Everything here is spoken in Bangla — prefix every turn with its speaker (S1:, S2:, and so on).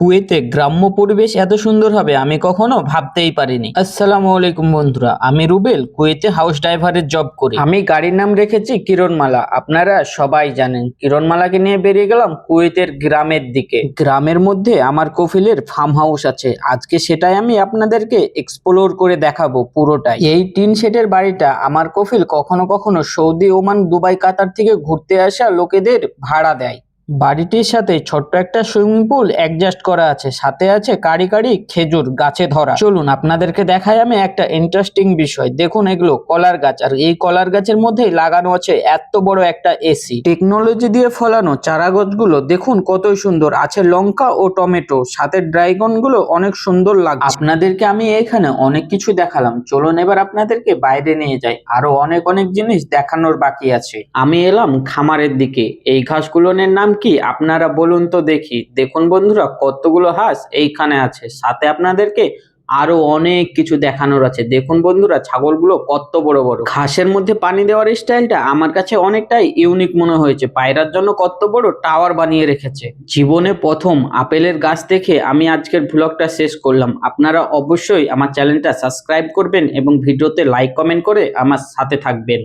S1: কুয়েতে গ্রাম্য পরিবেশ এত সুন্দর হবে আমি কখনো ভাবতেই পারিনি। আসসালামু আলাইকুম বন্ধুরা, আমি রুবেল, কুয়েতে হাউস ড্রাইভারের জব করি। আমি গাড়ির নাম রেখেছি কিরণমালা, আপনারা সবাই জানেন। কিরণমালাকে নিয়ে বেরিয়ে গেলাম কুয়েতের গ্রামের দিকে। গ্রামের মধ্যে আমার কফিলের ফার্ম হাউস আছে। আজকে সেটাই আমি আপনাদেরকে এক্সপ্লোর করে দেখাবো পুরোটাই। এই টিন শেডের বাড়িটা আমার কফিল কখনো কখনো সৌদি, ওমান, দুবাই, কাতার থেকে ঘুরতে আসা লোকেদের ভাড়া দেয়। বাড়িটির সাথে ছোট্ট একটা সুইমিং পুল অ্যাডজাস্ট করা আছে। সাথে আছে কারি কারি খেজুর গাছে ধরা। চলুন, আপনাদেরকে দেখাই আমি একটা ইন্টারেস্টিং বিষয়। দেখুন এগুলো, কলার গাছ। আর এই কলার গাছের মধ্যে লাগানো আছে এত বড় একটা এসি টেকনোলজি দিয়ে ফলানো চারা গাছগুলো দেখুন কতই সুন্দর। আছে লঙ্কা ও টমেটো। সাথে ড্রাইগনগুলো অনেক সুন্দর লাগছে। আপনাদেরকে আমি এখানে অনেক কিছু দেখালাম। চলুন এবার আপনাদেরকে বাইরে নিয়ে যাই। আরও অনেক অনেক জিনিস দেখানোর বাকি আছে। আমি এলাম খামারের দিকে। এই ঘাসগুলোনের নাম কি? আপনারা বলুন তো দেখি। দেখুন বন্ধুরা, কতগুলো হাঁস এইখানে আছে। সাথে আপনাদেরকে আরও অনেক কিছু দেখানোর আছে। দেখুন বন্ধুরা, ছাগলগুলো কত বড় বড়। ঘাসের মধ্যে পানি দেওয়ার স্টাইলটা আমার কাছে অনেকটাই ইউনিক মনে হয়েছে। পায়রার জন্য কত বড় টাওয়ার বানিয়ে রেখেছে। জীবনে প্রথম আপেলের গাছ দেখে আমি আজকের ব্লগটা শেষ করলাম। আপনারা অবশ্যই আমার চ্যানেলটা সাবস্ক্রাইব করবেন এবং ভিডিওতে লাইক কমেন্ট করে আমার সাথে থাকবেন।